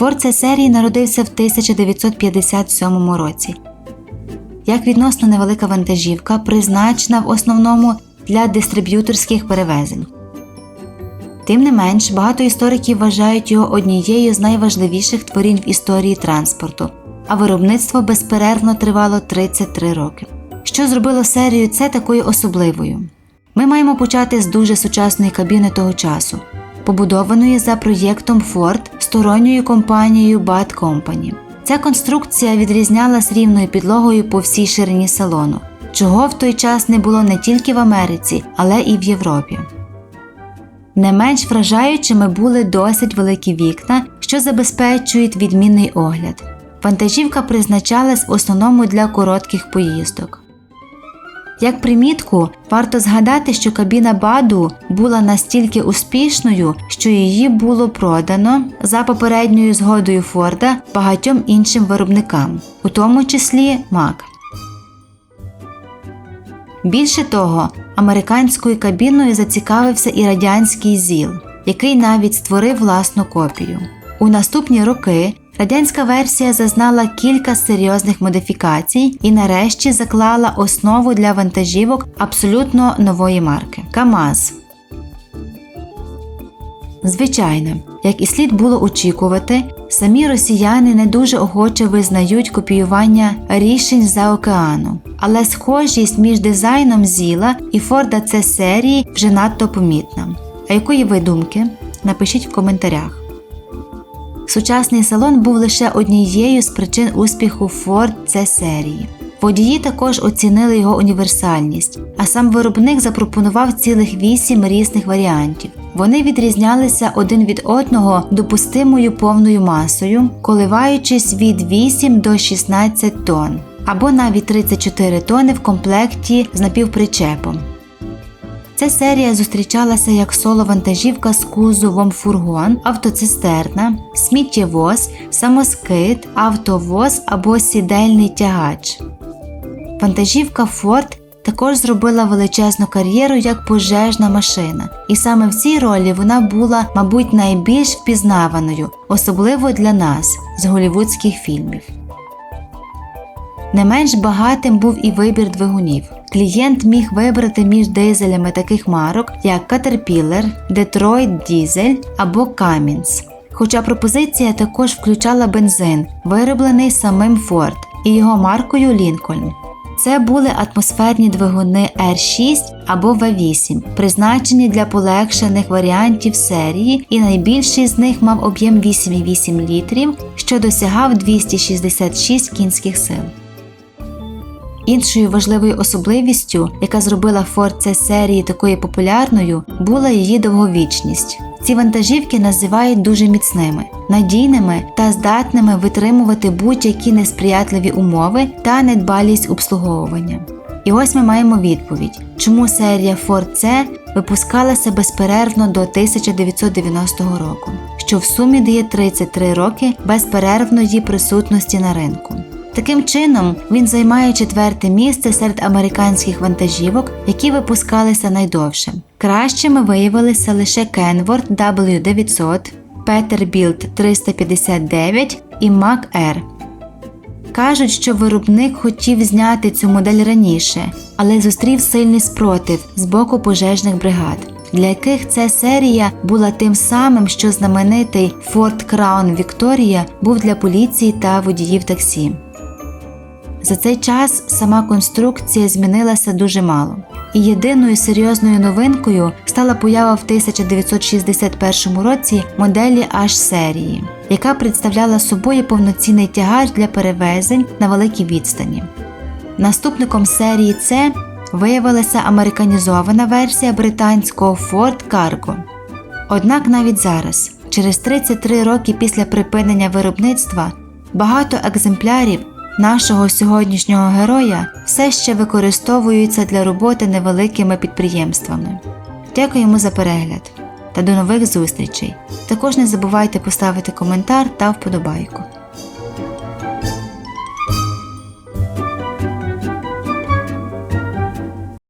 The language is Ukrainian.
C серії народився в 1957 році. Як відносно невелика вантажівка, призначена в основному для дистриб'юторських перевезень. Тим не менш, багато істориків вважають його однією з найважливіших творінь в історії транспорту, а виробництво безперервно тривало 33 роки. Що зробило серію це такою особливою? Ми маємо почати з дуже сучасної кабіни того часу, побудованої за проєктом Ford сторонньою компанією Bad Company. Ця конструкція відрізнялась рівною підлогою по всій ширині салону, чого в той час не було не тільки в Америці, але і в Європі. Не менш вражаючими були досить великі вікна, що забезпечують відмінний огляд. Вантажівка призначалась в основному для коротких поїздок. Як примітку, варто згадати, що кабіна Баду була настільки успішною, що її було продано за попередньою згодою Форда багатьом іншим виробникам, у тому числі Мак. Більше того, американською кабіною зацікавився і радянський ЗІЛ, який навіть створив власну копію. У наступні роки радянська версія зазнала кілька серйозних модифікацій і нарешті заклала основу для вантажівок абсолютно нової марки КАМАЗ. Звичайно, як і слід було очікувати, самі росіяни не дуже охоче визнають копіювання рішень за океану, але схожість між дизайном Зіла і Форда C серії вже надто помітна. А якої ви думки? Напишіть в коментарях. Сучасний салон був лише однією з причин успіху Ford C серії. Водії також оцінили його універсальність, а сам виробник запропонував цілих вісім різних варіантів. Вони відрізнялися один від одного допустимою повною масою, коливаючись від 8 до 16 тонн, або навіть 34 тонни в комплекті з напівпричепом. Ця серія зустрічалася як соло-вантажівка з кузовом фургон, автоцистерна, сміттєвоз, самоскид, автовоз або сідельний тягач. Вантажівка Ford також зробила величезну кар'єру як пожежна машина, і саме в цій ролі вона була, мабуть, найбільш впізнаваною, особливо для нас з голівудських фільмів. Не менш багатим був і вибір двигунів. Клієнт міг вибрати між дизелями таких марок, як Caterpillar, Detroit Diesel або Cummins. Хоча пропозиція також включала бензин, вироблений самим Ford і його маркою Lincoln. Це були атмосферні двигуни R6 або V8, призначені для полегшених варіантів серії, і найбільший з них мав об'єм 8,8 літрів, що досягав 266 кінських сил. Іншою важливою особливістю, яка зробила Ford C серії такою популярною, була її довговічність. Ці вантажівки називають дуже міцними, надійними та здатними витримувати будь-які несприятливі умови та недбалість обслуговування. І ось ми маємо відповідь, чому серія Ford C випускалася безперервно до 1990 року, що в сумі дає 33 роки безперервної присутності на ринку. Таким чином, він займає четверте місце серед американських вантажівок, які випускалися найдовше. Кращими виявилися лише Kenworth W900, Peterbilt 359 і Mac R. Кажуть, що виробник хотів зняти цю модель раніше, але зустрів сильний спротив з боку пожежних бригад, для яких ця серія була тим самим, що знаменитий Ford Crown Victoria був для поліції та водіїв таксі. За цей час сама конструкція змінилася дуже мало, і єдиною серйозною новинкою стала поява в 1961 році моделі H серії, яка представляла собою повноцінний тягач для перевезень на великій відстані. Наступником серії C виявилася американізована версія британського Ford Cargo. Однак навіть зараз, через 33 роки після припинення виробництва, багато екземплярів нашого сьогоднішнього героя все ще використовуються для роботи невеликими підприємствами. Дякуємо за перегляд та до нових зустрічей. Також не забувайте поставити коментар та вподобайку.